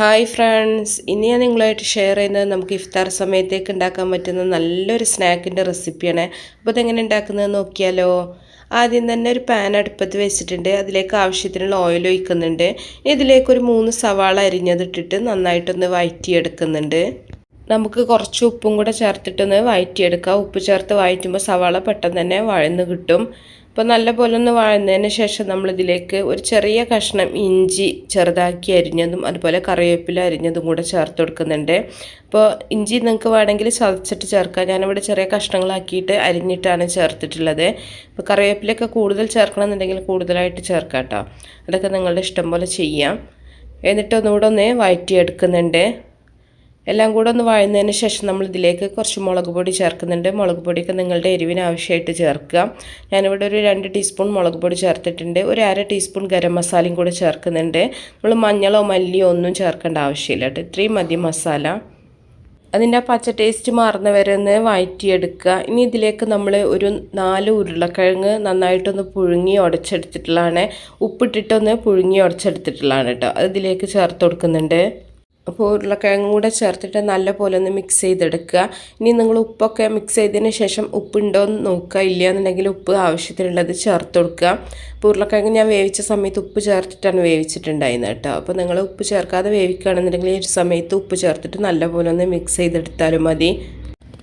Hi friends ഇനി ഞാൻ നിങ്ങളുമായിട്ട് ഷെയർ ചെയ്യുന്നത് നമുക്ക് ഇഫ്താർ സമയത്തേക്ക് ഉണ്ടാക്കാൻ പറ്റുന്ന നല്ലൊരു സ്നാക്കിന്റെ റെസിപ്പിയാണ് അപ്പോൾ അതെങ്ങനെ ഉണ്ടാക്കുന്നത് നോക്കിയാലോ? ആദ്യം തന്നെ ഒരു പാൻ അടുപ്പത്ത് വെച്ചിട്ടുണ്ട്. അതിലേക്ക് ആവശ്യത്തിനുള്ള ഓയിൽ ഒഴിക്കുന്നുണ്ട്. ഇതിലേക്ക് ഒരു മൂന്ന് സവാള അരിഞ്ഞതിട്ടിട്ട് നന്നായിട്ടൊന്ന് വഴറ്റിയെടുക്കുന്നുണ്ട് നമുക്ക് കുറച്ച് ഉപ്പും കൂടെ ചേർത്തിട്ടൊന്ന് വഴറ്റിയെടുക്കാം ഉപ്പ് ചേർത്ത് വഴറ്റുമ്പോൾ സവാള പെട്ടെന്ന് തന്നെ വഴന്ന് കിട്ടും. അപ്പോൾ നല്ലപോലെ ഒന്ന് വഴന്നതിന് ശേഷം നമ്മളിതിലേക്ക് ഒരു ചെറിയ കഷ്ണം ഇഞ്ചി ചെറുതാക്കി അരിഞ്ഞതും അതുപോലെ കറിവേപ്പില അരിഞ്ഞതും കൂടെ ചേർത്ത് കൊടുക്കുന്നുണ്ട്. അപ്പോൾ ഇഞ്ചി നിങ്ങൾക്ക് വേണമെങ്കിൽ ചതച്ചിട്ട് ചേർക്കാം. ഞാനിവിടെ ചെറിയ കഷ്ണങ്ങളാക്കിയിട്ട് അരിഞ്ഞിട്ടാണ് ചേർത്തിട്ടുള്ളത്. അപ്പോൾ കറിവേപ്പിലൊക്കെ കൂടുതൽ ചേർക്കണമെന്നുണ്ടെങ്കിൽ കൂടുതലായിട്ട് ചേർക്കാം കേട്ടോ. അതൊക്കെ നിങ്ങളുടെ ഇഷ്ടം പോലെ ചെയ്യാം. എന്നിട്ട് ഒന്നുകൂടെ ഒന്ന് വഴറ്റിയെടുക്കുന്നുണ്ട് എല്ലാം കൂടെ ഒന്ന് വഴന്നതിന് ശേഷം നമ്മൾ ഇതിലേക്ക് കുറച്ച് മുളക് പൊടി ചേർക്കുന്നുണ്ട്. മുളക് പൊടിയൊക്കെ നിങ്ങളുടെ എരിവിന് ആവശ്യമായിട്ട് ചേർക്കുക. ഞാനിവിടെ ഒരു രണ്ട് ടീസ്പൂൺ മുളക് പൊടി ചേർത്തിട്ടുണ്ട്. ഒരു അര ടീസ്പൂൺ ഗരം മസാലയും കൂടെ ചേർക്കുന്നുണ്ട്. നമ്മൾ മഞ്ഞളോ മല്ലിയോ ഒന്നും ചേർക്കേണ്ട ആവശ്യമില്ല കേട്ടോ. ഇത്രയും മതി മസാല. അതിന്റെ പച്ച ടേസ്റ്റ് മാറുന്ന വരെ ഒന്ന് വഴറ്റിയെടുക്കുക ഇനി ഇതിലേക്ക് നമ്മൾ ഒരു നാല് ഉരുളക്കിഴങ്ങ് നന്നായിട്ടൊന്ന് പുഴുങ്ങി ഉടച്ചെടുത്തിട്ടുള്ളതാണ്. ഉപ്പിട്ടിട്ടൊന്ന് പുഴുങ്ങി ഉടച്ചെടുത്തിട്ടുള്ളതാണ് കേട്ടോ. അത് ഇതിലേക്ക് ചേർത്ത് കൊടുക്കുന്നുണ്ട്. അപ്പോൾ ഉരുളക്കിഴങ്ങും കൂടെ ചേർത്തിട്ട് നല്ലപോലെ ഒന്ന് മിക്സ് ചെയ്തെടുക്കുക. ഇനി നിങ്ങൾ ഉപ്പൊക്കെ മിക്സ് ചെയ്തതിന് ശേഷം ഉപ്പുണ്ടോ എന്ന് നോക്കുക. ഇല്ല എന്നുണ്ടെങ്കിൽ ഉപ്പ് ആവശ്യത്തിനുള്ളത് ചേർത്ത് കൊടുക്കുക. അപ്പോൾ ഉരുളക്കിഴങ്ങ് ഞാൻ വേവിച്ച സമയത്ത് ഉപ്പ് ചേർത്തിട്ടാണ് വേവിച്ചിട്ടുണ്ടായിരുന്നത് കേട്ടോ. അപ്പോൾ നിങ്ങൾ ഉപ്പ് ചേർക്കാതെ വേവിക്കുകയാണെന്നുണ്ടെങ്കിൽ ഒരു സമയത്ത് ഉപ്പ് ചേർത്തിട്ട് നല്ലപോലെ ഒന്ന് മിക്സ് ചെയ്തെടുത്താലും മതി.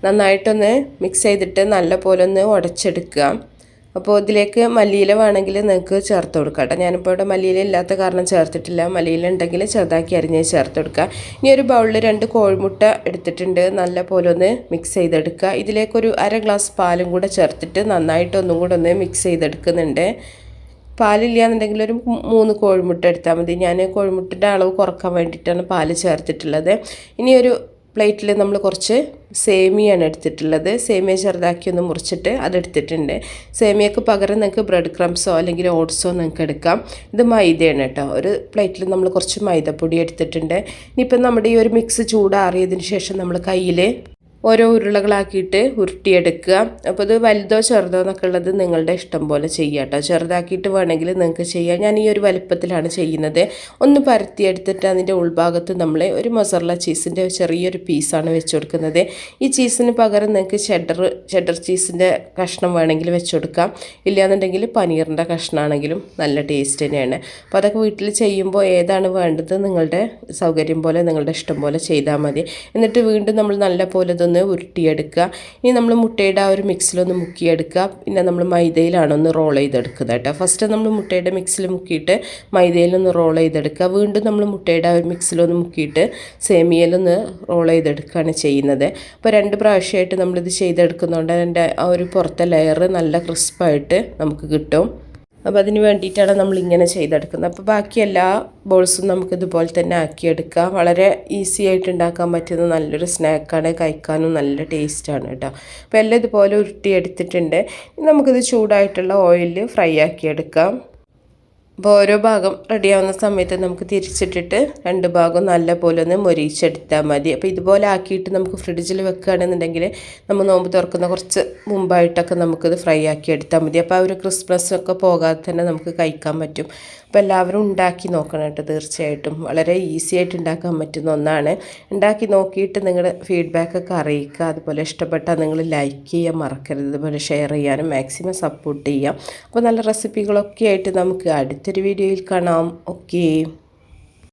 നന്നായിട്ടൊന്ന് മിക്സ് ചെയ്തിട്ട് നല്ലപോലെ ഒന്ന് ഉടച്ചെടുക്കുക. അപ്പോൾ ഇതിലേക്ക് മല്ലിയില വേണമെങ്കിൽ നിങ്ങൾക്ക് ചേർത്ത് കൊടുക്കാം കേട്ടോ. ഞാനിപ്പോൾ ഇവിടെ മല്ലിയില ഇല്ലാത്ത കാരണം ചേർത്തിട്ടില്ല. മല്ലിയില ഉണ്ടെങ്കിൽ ചെറുതാക്കി അരിഞ്ഞ് ചേർത്ത് കൊടുക്കുക. ഇനി ഒരു ബൗളിൽ രണ്ട് കോഴിമുട്ട എടുത്തിട്ടുണ്ട്. നല്ല പോലെ ഒന്ന് മിക്സ് ചെയ്തെടുക്കുക. ഇതിലേക്കൊരു അര ഗ്ലാസ് പാലും കൂടെ ചേർത്തിട്ട് നന്നായിട്ട് ഒന്നും കൂടെ ഒന്ന് മിക്സ് ചെയ്തെടുക്കുന്നുണ്ട്. പാലില്ല എന്നുണ്ടെങ്കിൽ ഒരു മൂന്ന് കോഴിമുട്ട എടുത്താൽ മതി. ഞാൻ കോഴിമുട്ടയുടെ അളവ് കുറയ്ക്കാൻ വേണ്ടിയിട്ടാണ് പാൽ ചേർത്തിട്ടുള്ളത്. ഇനി ഒരു പ്ലേറ്റിൽ നമ്മൾ കുറച്ച് സേമിയാണ് എടുത്തിട്ടുള്ളത്. സേമിയ ചെറുതാക്കി ഒന്ന് മുറിച്ചിട്ട് അതെടുത്തിട്ടുണ്ട് സേമിയക്ക് പകരം നിങ്ങൾക്ക് ബ്രെഡ് ക്രംസോ അല്ലെങ്കിൽ ഓട്സോ നിങ്ങൾക്ക് എടുക്കാം. ഇത് മൈദയാണ് കേട്ടോ. ഒരു പ്ലേറ്റിൽ നമ്മൾ കുറച്ച് മൈദപ്പൊടി എടുത്തിട്ടുണ്ട്. ഇനിയിപ്പം നമ്മുടെ ഈ ഒരു മിക്സ് ചൂടാറിയതിന് ശേഷം നമ്മൾ കയ്യിൽ ഓരോ ഉരുളകളാക്കിയിട്ട് ഉരുട്ടിയെടുക്കുക. അപ്പോൾ ഇത് വലുതോ ചെറുതോ എന്നൊക്കെ ഉള്ളത് നിങ്ങളുടെ ഇഷ്ടം പോലെ ചെയ്യുക കേട്ടോ. ചെറുതാക്കിയിട്ട് വേണമെങ്കിൽ നിങ്ങൾക്ക് ചെയ്യാം. ഞാൻ ഈ ഒരു വലുപ്പത്തിലാണ് ചെയ്യുന്നത്. ഒന്ന് പരത്തിയെടുത്തിട്ട് അതിന്റെ ഉൾഭാഗത്ത് നമ്മൾ ഒരു മൊസറല ചീസിന്റെ ചെറിയൊരു പീസാണ് വെച്ച് കൊടുക്കുന്നത്. ഈ ചീസിന് പകരം നിങ്ങൾക്ക് ചെഡർ ചെഡർ ചീസിന്റെ കഷ്ണം വേണമെങ്കിൽ വെച്ച് കൊടുക്കാം. ഇല്ലയെന്നുണ്ടെങ്കിൽ പനീറിന്റെ കഷ്ണമാണെങ്കിലും നല്ല ടേസ്റ്റ് തന്നെയാണ്. അപ്പോൾ അതൊക്കെ വീട്ടിൽ ചെയ്യുമ്പോൾ ഏതാണ് വേണ്ടത് നിങ്ങളുടെ സൗകര്യം പോലെ നിങ്ങളുടെ ഇഷ്ടം പോലെ ചെയ്താൽ മതി. എന്നിട്ട് വീണ്ടും നമ്മൾ നല്ല പോലെ ഇതൊന്ന് ഉരുട്ടിയെടുക്കുക. ഇനി നമ്മൾ മുട്ടയുടെ ആ ഒരു മിക്സിലൊന്ന് മുക്കിയെടുക്കുക. പിന്നെ നമ്മൾ മൈദയിലാണ് ഒന്ന് റോൾ ചെയ്തെടുക്കുന്നത് കേട്ടോ. ഫസ്റ്റ് നമ്മൾ മുട്ടയുടെ മിക്സിൽ മുക്കിയിട്ട് മൈദയിലൊന്ന് റോൾ ചെയ്തെടുക്കുക. വീണ്ടും നമ്മൾ മുട്ടയുടെ ആ ഒരു മിക്സിലൊന്ന് മുക്കിയിട്ട് സേമിയയിലൊന്ന് റോൾ ചെയ്തെടുക്കുകയാണ് ചെയ്യുന്നത്. അപ്പോൾ രണ്ട് പ്രാവശ്യമായിട്ട് നമ്മളിത് ചെയ്തെടുക്കുന്നതുകൊണ്ട് അതിന്റെ ആ ഒരു പുറത്തെ ലെയർ നല്ല ക്രിസ്പായിട്ട് നമുക്ക് കിട്ടും. അപ്പോൾ അതിന് വേണ്ടിയിട്ടാണ് നമ്മൾ ഇങ്ങനെ ചെയ്തെടുക്കുന്നത്. അപ്പോൾ ബാക്കി എല്ലാ ബോൾസും നമുക്ക് ഇതുപോലെ തന്നെ ആക്കിയെടുക്കാം. വളരെ ഈസി ആയിട്ട് ഉണ്ടാക്കാൻ പറ്റുന്ന നല്ലൊരു സ്നാക്കാണ്. കഴിക്കാനും നല്ല ടേസ്റ്റാണ് കേട്ടോ. അപ്പോൾ എല്ലാം ഇതുപോലെ ഉരുട്ടി എടുത്തിട്ടുണ്ട് നമുക്കിത് ചൂടായിട്ടുള്ള ഓയിലിൽ ഫ്രൈ ആക്കിയെടുക്കാം. അപ്പോൾ ഓരോ ഭാഗം റെഡിയാവുന്ന സമയത്ത് നമുക്ക് തിരിച്ചിട്ടിട്ട് രണ്ട് ഭാഗം നല്ല പോലെ ഒന്ന് മൊരിച്ചെടുത്താൽ മതി. അപ്പോൾ ഇതുപോലെ ആക്കിയിട്ട് നമുക്ക് ഫ്രിഡ്ജിൽ വെക്കുകയാണെന്നുണ്ടെങ്കിൽ നമ്മൾ നോമ്പ് തുറക്കുന്ന കുറച്ച് മുമ്പായിട്ടൊക്കെ നമുക്കിത് ഫ്രൈ ആക്കി എടുത്താൽ മതി. അപ്പോൾ ആ ഒരു ക്രിസ്മസ് ഒക്കെ പോകാതെ തന്നെ നമുക്ക് കഴിക്കാൻ പറ്റും. അപ്പോൾ എല്ലാവരും ഉണ്ടാക്കി നോക്കണം കേട്ടോ തീർച്ചയായിട്ടും. വളരെ ഈസി ആയിട്ട് ഉണ്ടാക്കാൻ പറ്റുന്ന ഒന്നാണ്. ഉണ്ടാക്കി നോക്കിയിട്ട് നിങ്ങളുടെ ഫീഡ്ബാക്കൊക്കെ അറിയിക്കുക. അതുപോലെ ഇഷ്ടപ്പെട്ടാൽ നിങ്ങൾ ലൈക്ക് ചെയ്യാൻ മറക്കരുത്. അതുപോലെ ഷെയർ ചെയ്യാനും മാക്സിമം സപ്പോർട്ട് ചെയ്യാം. അപ്പോൾ നല്ല റെസിപ്പികളൊക്കെ ആയിട്ട് നമുക്ക് അടുത്തൊരു വീഡിയോയിൽ കാണാം. ഓക്കേ.